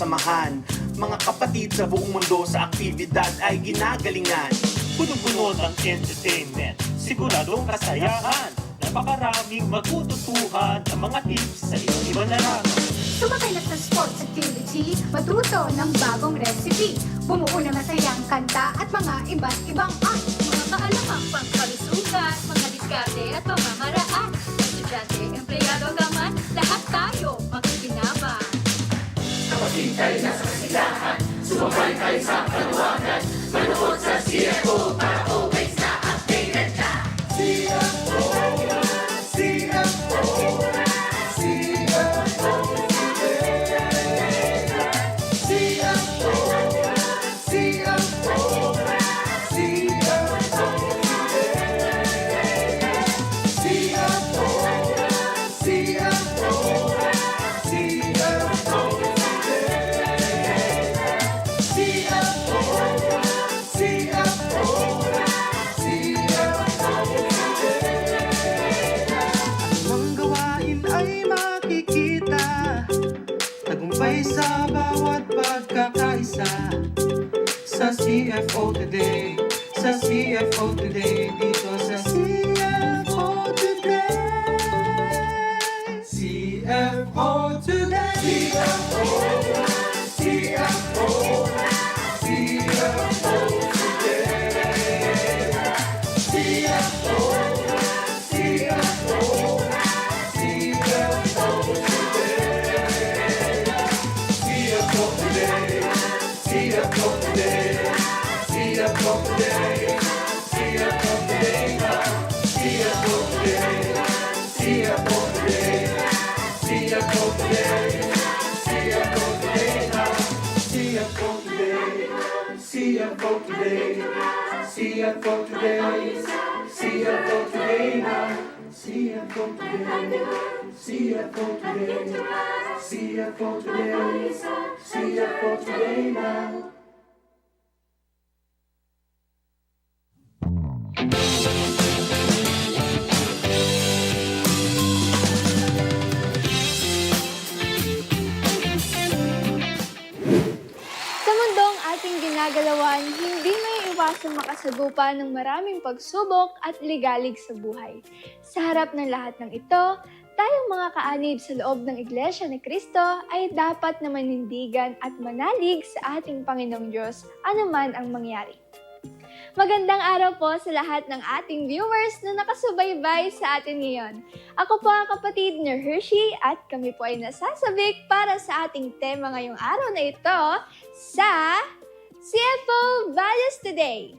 samahan Mga kapatid sa buong mundo sa aktibidad ay ginagalingan. Puno-puno ng entertainment Siguradong kasayahan. Napakaraming matututuhan Ng mga tips sa iba't ibang larangan Sumakay na sa sports activity, matuto ng bagong recipe, bumuo ng masayang kanta at mga iba't ibang art. Mga kaalamang pangkalusugan, mga diskarte at pamamaraan. Mamuhin tayo na sa kasilahan Sumakay tayo sa kaluwagan Manood sa CFO para sa bawat pagkakaisa. Sa CFO Today Sa CFO Today See young folk today. See young folk today. See young folk today now. See young folk today. See young folk today. See young folk today. See young folk today now. Ginagalawan, hindi may iwasang makasagupa ng maraming pagsubok at ligalig sa buhay. Sa harap ng lahat ng ito, tayong mga kaanib sa loob ng Iglesia ni Cristo ay dapat na manindigan at manalig sa ating Panginoong Diyos anuman ang mangyari. Magandang araw po sa lahat ng ating viewers na nakasubaybay sa atin ngayon. Ako po ang kapatid ni Hershey at kami po ay nasasabik para sa ating tema ngayong araw na ito sa CFO Values Today.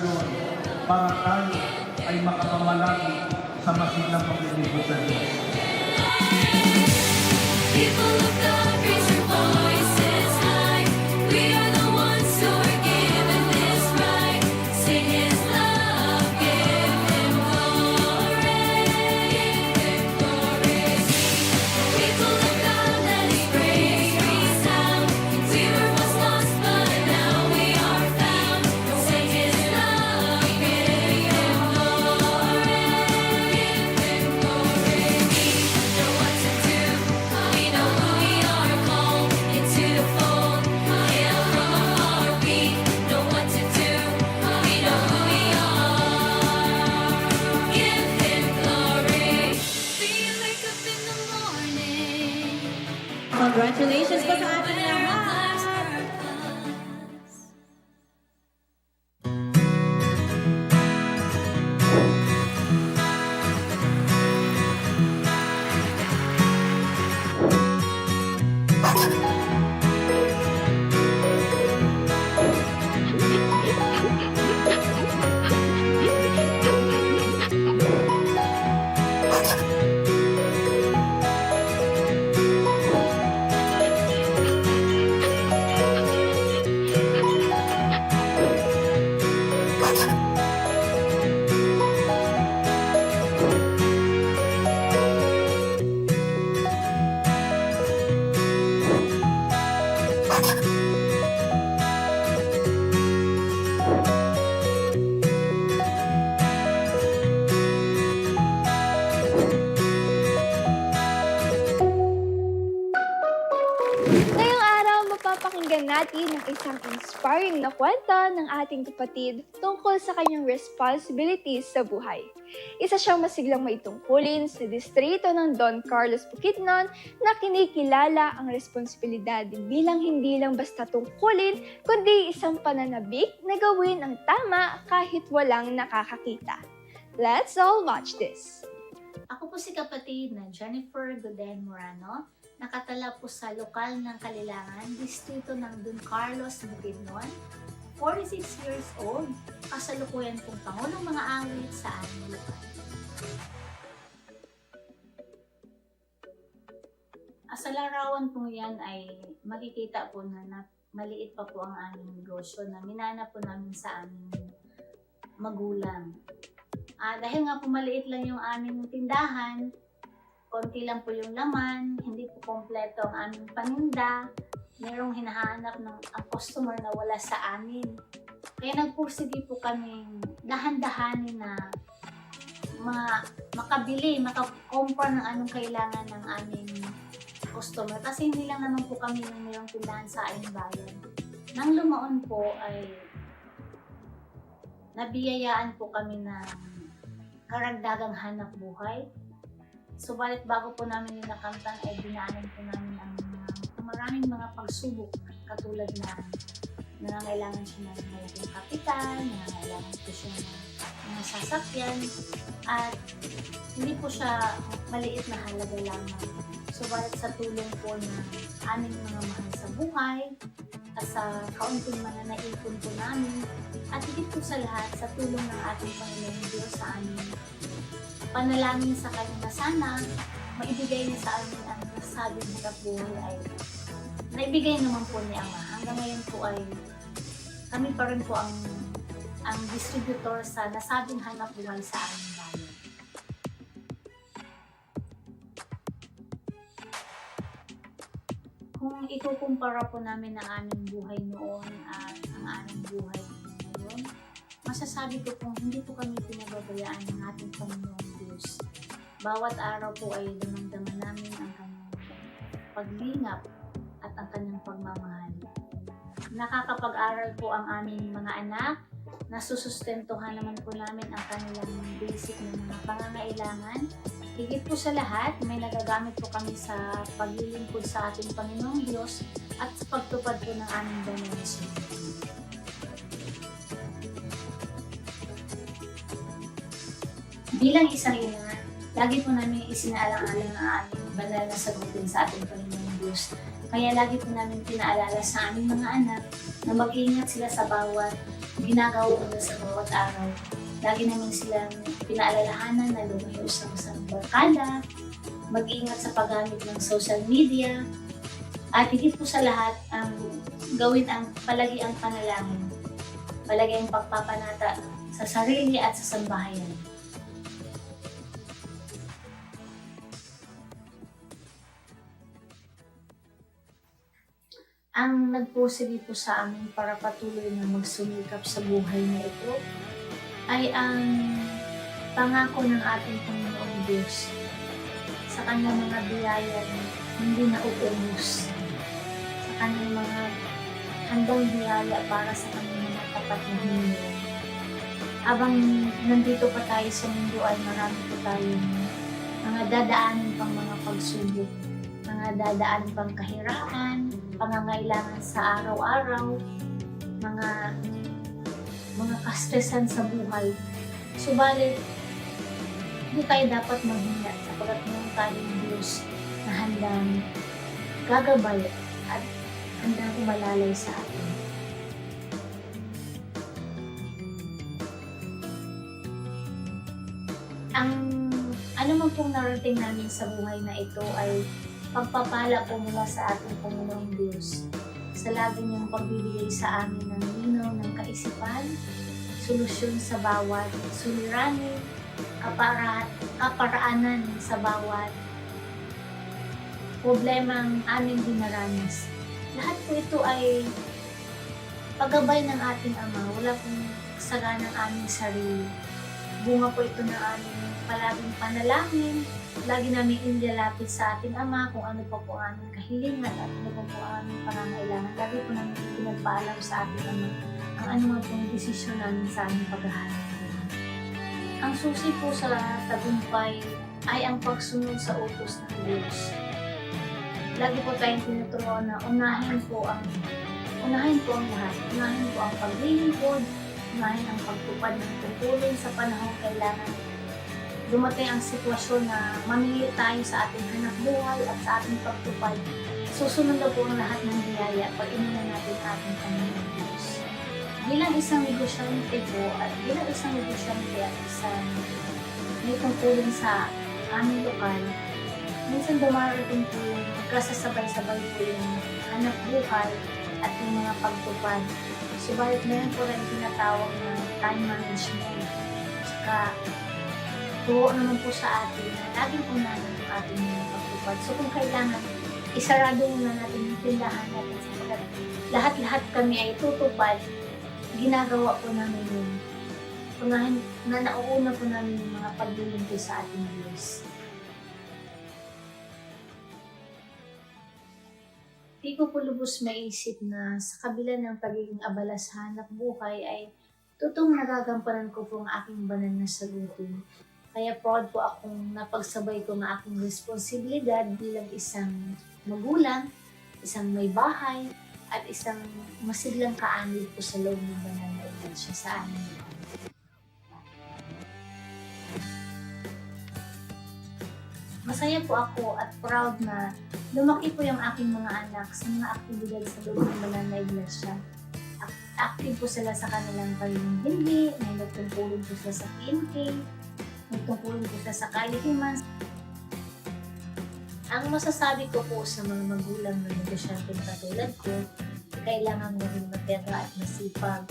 Inspirasyon para tayo ay makapamalalagi sa masiglang paglilingkod sa Diyos. Inspiring na kwento ng ating kapatid tungkol sa kanyang responsibilities sa buhay. Isa siyang masiglang maitungkulin sa distrito ng Don Carlos Bukidnon na kinikilala ang responsibilidad bilang hindi lang basta tungkulin, kundi isang pananabik na gawin ang tama kahit walang nakakakita. Let's all watch this! Ako po si kapatid na Jennifer Goden Morano, nakatala po sa lokal ng Kalilangan, distrito ng Don Carlos, Bukidnon. 46 years old, kasalukuyan pong Pangulong mga awit sa aming. Ah, Sa larawan po yan ay makikita po na, na maliit pa po ang aming negosyo na minana po namin sa aming magulang. Ah, dahil nga po maliit lang yung aming tindahan, konti lang po yung laman, hindi po kompleto ang aming paninda, merong hinahanap ng ang customer na wala sa amin. Kaya nagpursige po kaming dahan-dahanin na ma makabili, makakompra ng anong kailangan ng aming customer. Kasi hindi lang naman po kami yung mayroong tindahan sa aming bayan. Nang lumaon po ay nabiyayaan po kami ng karagdagang hanap buhay. Subalit bago po namin yung nakamtan ay dinaanan po namin ang ang maraming mga pagsubok katulad na nangangailangan siya ng malaking kapital, nangangailangan po siya ng mga sasakyan at hindi po siya maliit na halaga lamang. Subalit sa tulong po ng aming mga mahal sa buhay at sa kaunting mga naipon po namin at higit po sa lahat sa tulong ng ating Panginoon Diyos sa aming panalangin sa Kanya na sana maibigay niya sa amin ang nasabing hirap buhay ay naibigay naman po ni Ama. Hanggang ngayon po ay kami pa rin po ang ang distributor sa nasabing hanap buhay sa bayan. Kung ikukumpara po namin ang aming buhay noon at ang aming buhay ngayon, masasabi ko pong hindi po kami pinababayaan ng ating Panginoong Diyos. Bawat araw po ay damang-dama namin ang kanyang paglingap at ang kanyang pagmamahal. Nakakapag-aral po ang aming mga anak, nasusustentuhan naman po namin ang kanilang basic na mga pangangailangan. Higit po sa lahat, may nagagamit po kami sa paglilingkod sa ating Panginoong Diyos at sa pagtupad po ng aming banal na Bilang isang ina, lagi po namin isinaalang-alang ang aming banal na sagutin sa ating Panginoong Diyos. Kaya lagi po namin pinaalala sa aming mga anak na mag-iingat sila sa bawat ginagawa nila sa bawat araw. Lagi namin silang pinaalalahanan na lumayo sa masamang barkada, mag-ingat sa paggamit ng social media, at higit po sa lahat, ang gawin ang palagi ang panalangin, palagi ang pagpapanata sa sarili at sa sambahayan. Ang nagpusili po sa amin para patuloy na magsumikap sa buhay na ito ay ang pangako ng ating Panginoong Diyos sa kanyang mga biyaya na hindi na uubos sa kanyang mga handang biyaya para sa kanyang mga tapat na hininga. Habang nandito pa tayo sa mundo ay marami po tayong mga dadaanin pang mga pagsubok, mga dadaanin pang kahirapan, pangangailangan sa araw-araw, mga mga kastresan sa buhay. Subalit, hindi tayo dapat maghinga sapagkat meron tayong Diyos na handang gagabay at handang umalalay sa atin. Ang ano man pong narating namin sa buhay na ito ay pagpapala po mula sa ating Panginoong Diyos sa lagi niyang pagbibigay sa amin ng linaw ng kaisipan, solusyon sa bawat suliranin, kapara, kaparaanan sa bawat problemang aming dinaranas. Lahat po ito ay paggabay ng ating Ama. Wala pong saga ng aming sarili. Bunga po ito ng aming palaging panalangin. Lagi namin inilalapit sa ating Ama kung ano po ang aming kahilingan at ano po ang aming pangangailangan. Lagi po namin pinagpaalam sa ating Ama ang anumang pong desisyon namin sa aming paghahanap. Ang susi po sa tagumpay ay ang pagsunod sa utos ng Diyos. Lagi po tayong tinuturuan na unahin po ang unahin po ang lahat. Unahin po ang paglilingkod, unahin ang pagtupad ng tungkulin sa panahon kailangan dumating ang sitwasyon na mamili tayo sa ating hanap buhay at sa ating pagtupad. Susunod na po ang lahat ng biyaya pag inunan natin ating Panginoon Diyos. Bilang isang negosyante po at bilang isang negosyante at isang may tungkulin sa aming lokal, minsan dumarating po yung magkasasabay-sabay po yung hanap buhay at yung mga pagtupad. Subalit meron po rin tinatawag na time management. Tsaka tuwo naman po sa atin na laging unahin yung ating mga pagtupad. So kung kailangan, isarado muna natin yung tindahan natin sapagkat lahat-lahat kami ay tutupad, ginagawa po namin yun. Unahin, na nauuna po namin yung mga paglilingkod sa ating Diyos. Di ko po lubos maisip na sa kabila ng pagiging abala sa hanap buhay ay totoong nagagampanan ko po ang aking banal na sagutin. Kaya proud po akong napagsabay ko ng aking responsibilidad bilang isang magulang, isang may bahay, at isang masiglang kaanib po sa loob ng banal na iglesia sa amin. Masaya po ako at proud na lumaki po yung aking mga anak sa mga aktibidad sa loob ng banal na iglesia. Active po sila sa kanilang pagiging hindi, may nagtungkulin po sila sa PMK, may tungkulin po sila sa kailihiman. Ang masasabi ko po sa mga magulang na negosyante katulad ko, kailangan maging matera at masipag.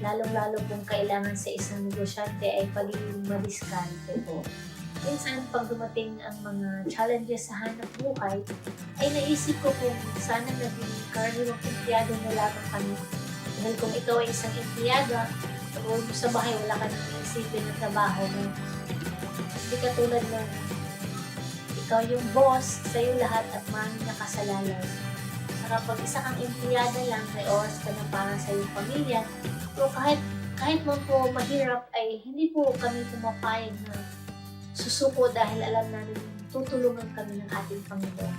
Lalong-lalo kung kailangan sa isang negosyante ay pagiging madiskarte po. Minsan, pag dumating ang mga challenges sa hanap buhay, ay naisip ko kung sana naging karaniwang empleyado na lamang kami. Dahil kung ikaw ay isang empleyada, o sa bahay wala ka nang iisipin na trabaho mo. Hindi katulad ng ikaw yung boss, sa'yo lahat at marami nakasalalay. Saka pag isa kang empleyada lang, may oras ka na para sa iyong pamilya. Pero kahit, kahit man po mahirap ay hindi po kami pumapayag na susuko dahil alam namin tutulungan kami ng ating Panginoon.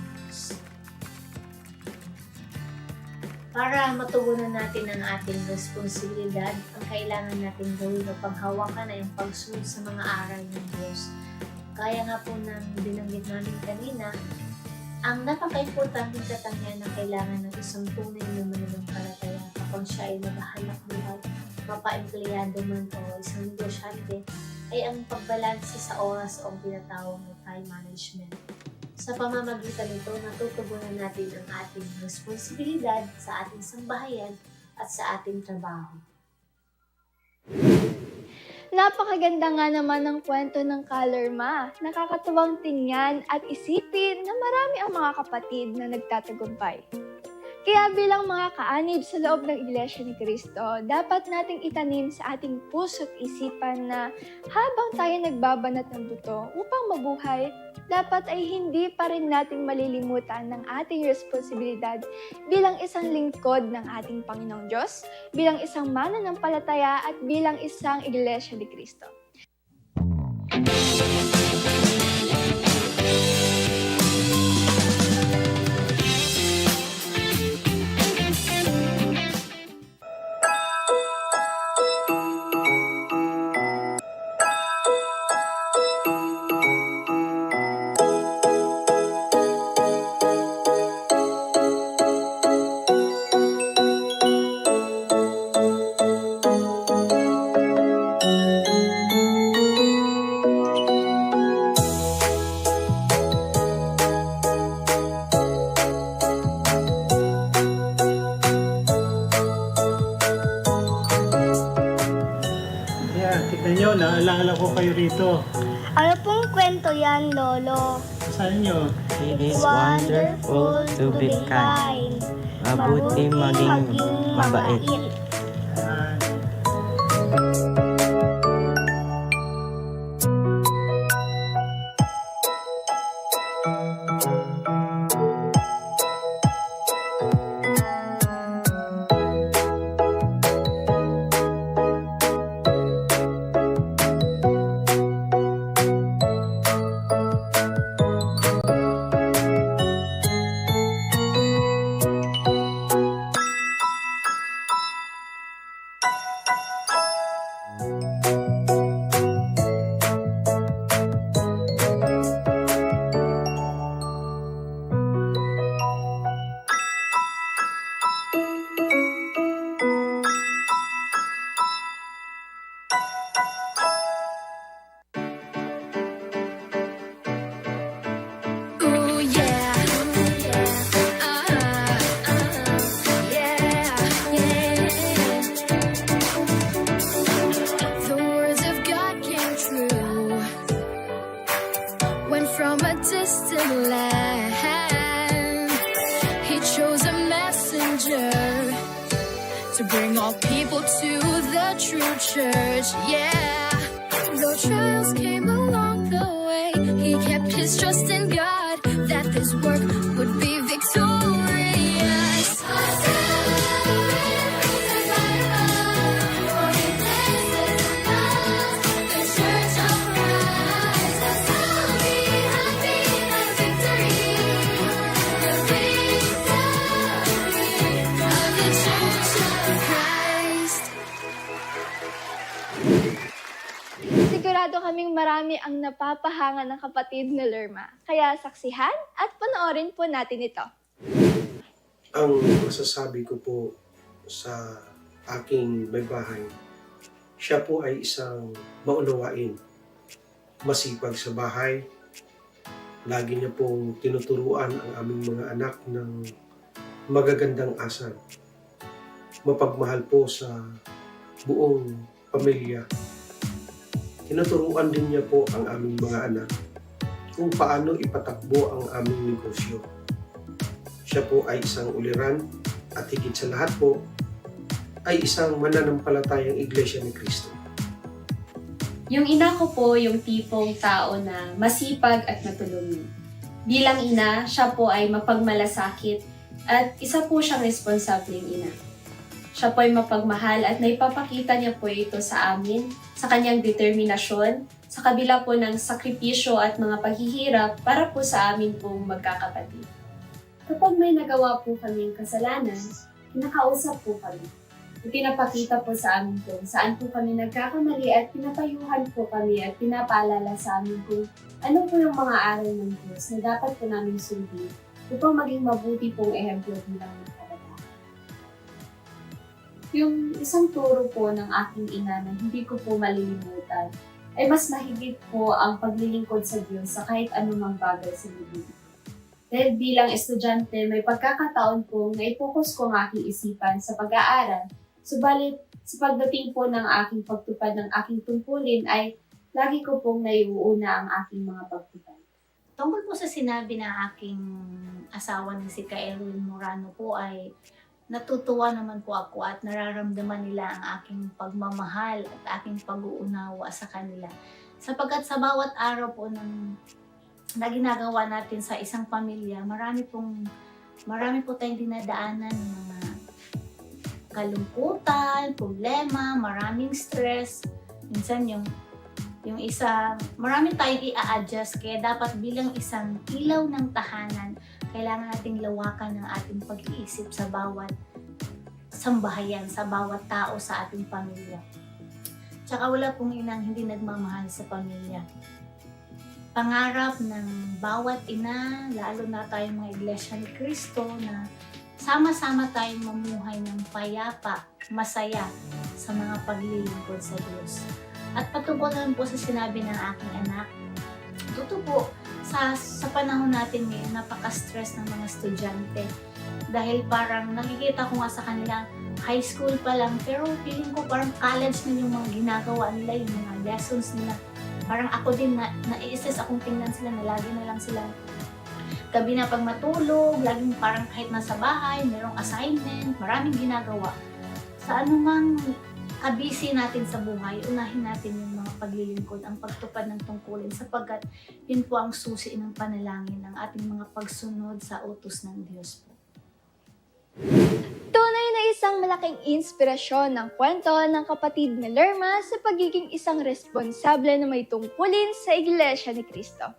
Para matugunan natin ang ating responsibilidad, ang kailangan natin gawin o panghawakan ay ang pagsunod sa mga aral ng Diyos. Kaya nga po nang binanggit namin kanina, ang napaka-importanting katangian na kailangan ng isang tunay na mananampalataya habang siya ay naghahanap buhay, mapa-empleyado man o isang negosyante, ay ang pagbalanse sa oras o ang tinatawag na time management. Sa pamamagitan nito, natutugunan natin ang ating responsibilidad sa ating sambahayan at sa ating trabaho. Napakaganda nga naman ng kwento ng Color Ma. Nakakatuwang tingnan at isipin na marami ang mga kapatid na nagtatagumpay. Kaya bilang mga kaanib sa loob ng Iglesia ni Cristo, dapat nating itanim sa ating puso't isipan na habang tayo nagbabanat ng buto upang mabuhay, dapat ay hindi pa rin nating malilimutan ng ating responsibilidad bilang isang lingkod ng ating Panginoong Diyos, bilang isang mananampalataya at bilang isang Iglesia ni Cristo. Yan, tignan nyo, naalala ko kayo rito. Ano pong kwento yan, Lolo? Saan nyo? It is wonderful to be kind. Mabuti maging mabait. Marami ang napapahanga ng kapatid na Lerma. Kaya saksihan at panoorin po natin ito. Ang masasabi ko po sa aking may bahay, siya po ay isang maunawain, masipag sa bahay. Lagi niya pong tinuturuan ang aming mga anak ng magagandang asal. Mapagmahal po sa buong pamilya. Tinuturuan din niya po ang aming mga anak kung paano ipatakbo ang aming negosyo. Siya po ay isang uliran at higit sa lahat po ay isang mananampalatayang iglesia ni Kristo. Yung ina ko po yung tipong tao na masipag at matulungin. Bilang ina, siya po ay mapagmalasakit at isa po siyang responsableng ina. Siya po ay mapagmahal at naipapakita niya po ito sa amin sa kanyang determinasyon sa kabila po ng sakripisyo at mga paghihirap para po sa amin pong magkakapatid. Kapag may nagawa po kaming kasalanan, kinakausap po kami. Ipinapakita po sa amin kung saan po kami nagkakamali at pinapayuhan po kami at pinapaalala sa amin kung ano po yung mga aral ng Diyos na dapat po namin sundin upang maging mabuti pong ehemplo bilang mga. Yung isang turo po ng aking ina na hindi ko po malilimutan ay mas mahigit po ang paglilingkod sa Diyos sa kahit anumang bagay sa mundo. Dahil bilang estudyante, may pagkakataon po na i-focus ko ang aking isipan sa pag-aaral. Subalit, sa pagdating po ng aking pagtupad ng aking tungkulin ay lagi ko pong naiuuna ang aking mga pagtupad. Tungkol po sa sinabi ng aking asawa ni si Kaelwin Morano po ay natutuwa naman po ako at nararamdaman nila ang aking pagmamahal at aking pag-uunawa sa kanila. Sapagkat sa bawat araw po ng na ginagawa natin sa isang pamilya, marami pong marami po tayong dinadaanan mga kalungkutan, problema, maraming stress. Minsan yung yung isa, marami tayong i-adjust kaya dapat bilang isang ilaw ng tahanan, kailangan nating lawakan ng ating pag-iisip sa bawat sambahayan, sa bawat tao sa ating pamilya. Tsaka wala pong inang hindi nagmamahal sa pamilya. Pangarap ng bawat ina, lalo na tayong mga iglesia ni Cristo na sama-sama tayong mamuhay ng payapa, masaya sa mga paglilingkod sa Diyos. At patungkol naman po sa sinabi ng aking anak, totoo sa, sa panahon natin ngayon, napaka-stress ng mga estudyante. Dahil parang nakikita ko nga sa kanila, high school pa lang, pero feeling ko parang college na yung mga ginagawa nila, yung mga lessons nila. Parang ako din, na, na-assess akong tingnan sila, na lagi na lang sila gabi na pag matulog, laging parang kahit nasa bahay, merong assignment, maraming ginagawa. Sa anumang kabisi natin sa buhay, unahin natin yung paglilingkod, ang pagtupad ng tungkulin sapagkat yun po ang susi ng panalangin ng ating mga pagsunod sa utos ng Diyos po. Tunay na isang malaking inspirasyon ng kwento ng kapatid na Lerma sa pagiging isang responsable na may tungkulin sa Iglesia ni Cristo.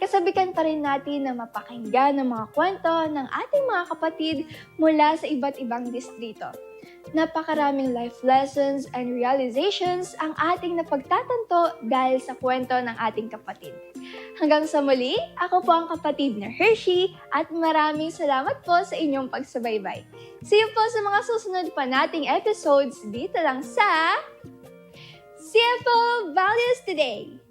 Kasabikan pa rin natin na mapakinggan ang mga kwento ng ating mga kapatid mula sa iba't ibang distrito. Napakaraming life lessons and realizations ang ating napagtatanto dahil sa kwento ng ating kapatid. Hanggang sa muli, ako po ang kapatid na Hershey at maraming salamat po sa inyong pagsubaybay. See you po sa mga susunod pa nating episodes dito lang sa CFO Values Today!